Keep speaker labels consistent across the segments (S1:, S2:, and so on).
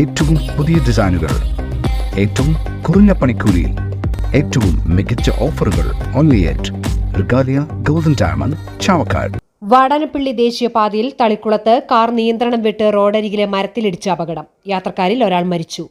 S1: ഏറ്റവും പുതിയ ഡിസൈനുകൾ ഏറ്റവും കുറഞ്ഞ പണിക്കൂലിയിൽ ഏറ്റവും മികച്ച ഓഫറുകൾ only at Regalia golden diamond Chavakkad.
S2: Vadanappally ദേശീയപാതയിൽ തളിക്കുളത്ത് കാർ നിയന്ത്രണം വിട്ട് റോഡരികിലെ മരത്തിലിടിച്ച അപകടം. യാത്രക്കാരിൽ ഒരാൾ മരിച്ചു.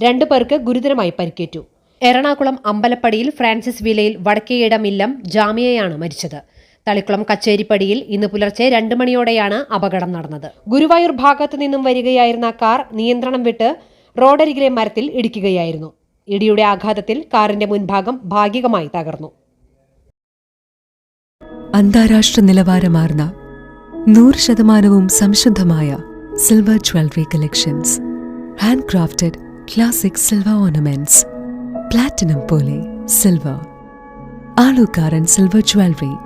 S2: രണ്ടു പേർക്ക് ഗുരുതരമായി പരിക്കേറ്റു. എറണാകുളം അമ്പലപ്പടിയിൽ ഫ്രാൻസിസ് വിലയിൽ വടക്കേയിടം ഇല്ലം ജാമിയയാണ് മരിച്ചത്. തളിക്കുളം കച്ചേരിപ്പടിയിൽ ഇന്ന് പുലർച്ചെ രണ്ട് മണിയോടെയാണ് അപകടം നടന്നത്. ഗുരുവായൂർ ഭാഗത്തു നിന്നും വരികയായിരുന്ന കാർ നിയന്ത്രണം വിട്ട് റോഡരികിലെ മരത്തിൽ ഇടിക്കുകയായിരുന്നു. ഇടിയുടെ ആഘാതത്തിൽ കാറിന്റെ മുൻഭാഗം ഭാഗികമായി തകർന്നു.
S3: അന്താരാഷ്ട്ര നിലവാരമാർന്ന നൂറ് ശതമാനവും സംശുദ്ധമായ silver jewellery collections. Hand crafted classic silver ornaments. Platinum പോലെ silver. Alukkaran silver jewellery.